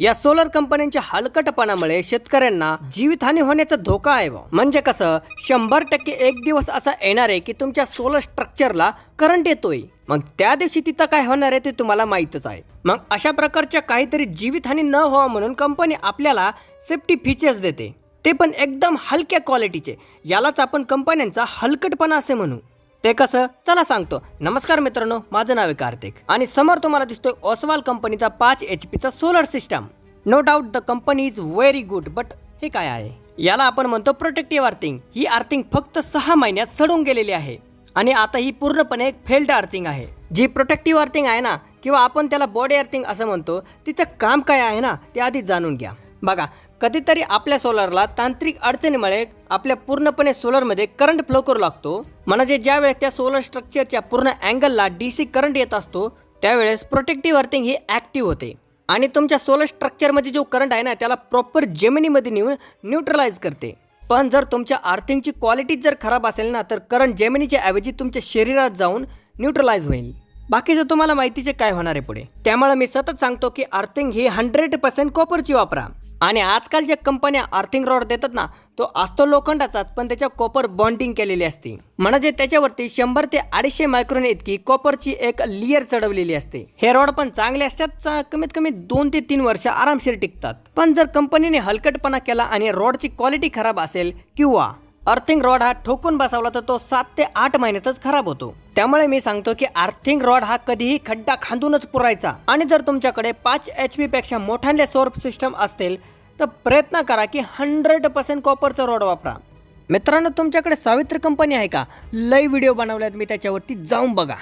या सोलर कंपन्यांच्या हलकटपणामुळे शेतकऱ्यांना जीवितहानी होण्याचा धोका आहे म्हणजे कसं शंभर टक्के एक दिवस असा येणार आहे की तुमच्या सोलर स्ट्रक्चरला करंट येतोय. मग त्या दिवशी तिथं काय होणार आहे ते तुम्हाला माहीतच आहे. मग अशा प्रकारच्या काहीतरी जीवितहानी न व्हावं म्हणून कंपनी आपल्याला सेफ्टी फीचर्स देते. ते पण एकदम हलक्या क्वालिटीचे यालाच आपण कंपन्यांचा हलकटपणा असे म्हणू. ते कसं? चला सांगतो. नमस्कार मित्रांनो माझं नाव आहे कार्तिक आणि समोर तुम्हाला दिसतोय ओसवाल कंपनीचा पाच एच पीचा solar system no doubt the company is very good but हे काय आहे? याला आपण म्हणतो प्रोटेक्टिव्ह आर्थिंग ही आर्थिंग फक्त सहा महिन्यात सडून गेलेली आहे आणि आता ही पूर्णपणे एक फेल्ड अर्थिंग आहे. जी प्रोटेक्टिव्ह अर्थिंग आहे ना किंवा आपण त्याला बॉडी अर्थिंग असं म्हणतो तिचं काम काय आहे ना ते आधी जाणून घ्या. बघा कधीतरी आपल्या सोलरला तांत्रिक अडचणीमुळे आपल्या पूर्णपणे सोलरमध्ये करंट फ्लो करू लागतो. म्हणजे ज्या वेळेस त्या सोलर स्ट्रक्चरच्या पूर्ण अँगलला डी सी करंट येत असतो त्यावेळेस प्रोटेक्टिव्ह अर्थिंग ही ॲक्टिव्ह होते. आणि तुमच्या सोलर स्ट्रक्चरमध्ये जो करंट आहे ना त्याला प्रॉपर जेमिनीमध्ये नेऊन न्यूट्रलाइज करते. पण जर तुमच्या आर्थिंगची क्वालिटी जर खराब असेल ना तर करंट जेमिनीच्या ऐवजी तुमच्या शरीरात जाऊन न्यूट्रलाइज होईल. बाकीचं तुम्हाला माहितीचे काय होणार आहे पुढे? त्यामुळे मी सतत सांगतो की अर्थिंग ही हंड्रेड पर्सेंट कॉपरची वापरा. आणि आजकाल ज्या कंपन्या अर्थिंग रॉड देतात ना तो असतो लोखंडाचाच पण त्याच्या कॉपर बॉन्डिंग केलेली असते. म्हणजे त्याच्यावरती शंभर ते अडीचशे मायक्रोन इतकी कॉपरची एक लेअर चढवलेली असते. हे रॉड पण चांगले असतात चा- कमीत कमी दोन ते तीन वर्ष आरामशीर टिकतात. पण जर कंपनीने हलकटपणा केला आणि रॉडची क्वालिटी खराब असेल किंवा अर्थिंग रॉड हा ठोकून बसवला तर तो सात ते आठ महिन्यातच खराब होतो. त्यामुळे मी सांगतो की अर्थिंग रॉड हा कधीही खड्डा खांदूनच पुरायचा. आणि जर तुमच्याकडे पाच एच पी पेक्षा मोठ्यांले सौर सिस्टम असतील तर प्रयत्न करा की हंड्रेड पर्सेंट कॉपरचा रॉड वापरा. मित्रांनो तुमच्याकडे सावित्री कंपनी आहे का? लय व्हिडिओ बनवल्यात मी त्याच्यावरती जाऊन बघा.